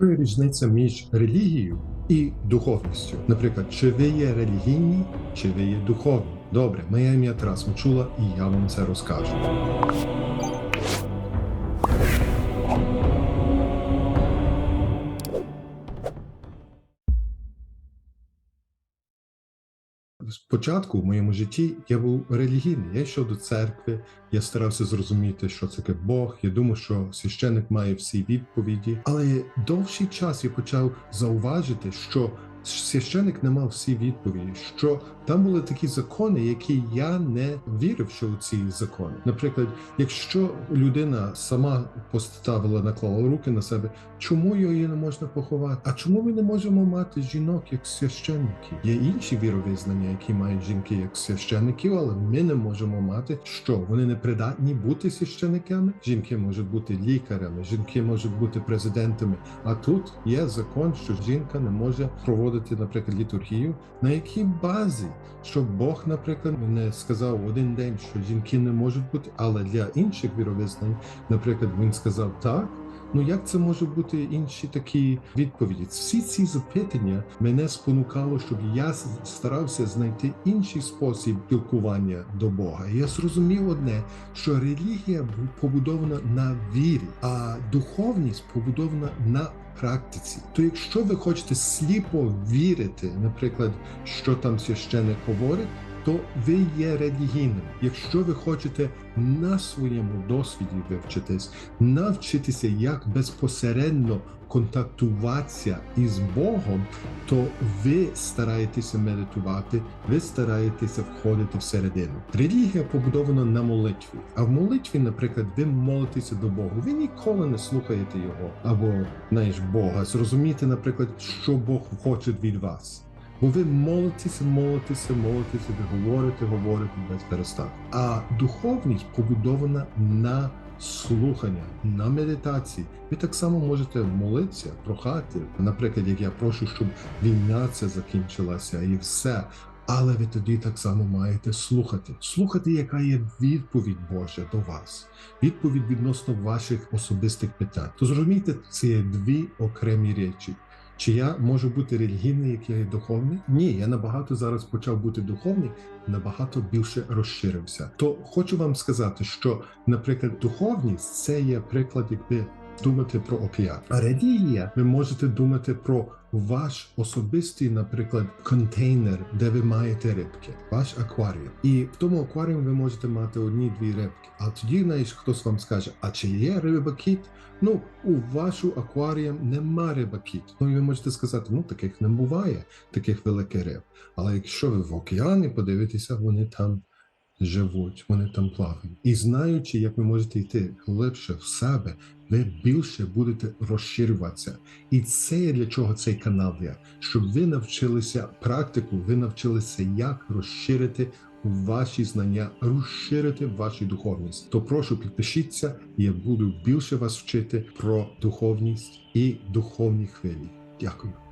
Що різниця між релігією і духовністю? Наприклад, чи ви є релігійні, чи ви є духовні? Добре, моє ім'я Тарас Мочула, і я вам це розкажу. Спочатку в моєму житті я був релігійний. Я йшов до церкви, я старався зрозуміти, що таке Бог. Я думав, що священик має всі відповіді. Але довший час я почав зауважити, що священик не мав всі відповіді, що там були такі закони, які я не вірив, що у ці закони. Наприклад, якщо людина сама поставила, наклала руки на себе, чому її не можна поховати? А чому ми не можемо мати жінок як священників? Є інші віровизнання, які мають жінки як священників, але ми не можемо мати що вони не придатні бути священниками. Жінки можуть бути лікарями, жінки можуть бути президентами. А тут є закон, що жінка не може проводити, наприклад, літургію. На якій базі? Що Бог, наприклад, не сказав один день, що жінки не можуть бути, але для інших віровизнань, наприклад, він сказав так. Ну як це може бути інші такі відповіді? Всі ці запитання мене спонукало, щоб я старався знайти інший спосіб спілкування до Бога. І я зрозумів одне, що релігія побудована на вірі, а духовність побудована на практиці. То якщо ви хочете сліпо вірити, наприклад, що там священник говорить. То ви є релігійним. Якщо ви хочете на своєму досвіді вивчитись, навчитися, як безпосередньо контактуватися із Богом, то ви стараєтеся медитувати, ви стараєтеся входити всередину. Релігія побудована на молитві. А в молитві, наприклад, ви молитеся до Бога. Ви ніколи не слухаєте його або знаєш Бога. Зрозуміти, наприклад, що Бог хоче від вас. Бо ви молитеся, молитеся, молитеся, ви говорите, говорите без перестанку. А духовність побудована на слухання, на медитації. Ви так само можете молитися, прохати. Наприклад, як я прошу, щоб війна це закінчилася і все. Але ви тоді так само маєте слухати, слухати, яка є відповідь Божа до вас, відповідь відносно ваших особистих питань. То зрозумійте, це є дві окремі речі. Чи я можу бути релігійний, як я є духовний? Ні, я набагато зараз почав бути духовний, набагато більше розширився. То хочу вам сказати, що, наприклад, духовність це є приклад, якби думати про океан. А релігія, ви можете думати про ваш особистий, наприклад, контейнер, де ви маєте рибки, ваш акваріум. І в тому акваріумі ви можете мати одні-дві рибки. А тоді, знаєш, хтось вам скаже, а чи є риба-кіт? Ну, у вашу акваріум нема риба-кіт. Ну і ви можете сказати, ну таких не буває, таких великих риб. Але якщо ви в океані подивитеся, вони там живуть, вони там плавають. І знаючи, як ви можете йти глибше в себе, ви більше будете розширюватися. І це для чого цей канал є, щоб ви навчилися практику, ви навчилися, як розширити ваші знання, розширити вашу духовність. То прошу підпишіться, я буду більше вас вчити про духовність і духовні хвилі. Дякую.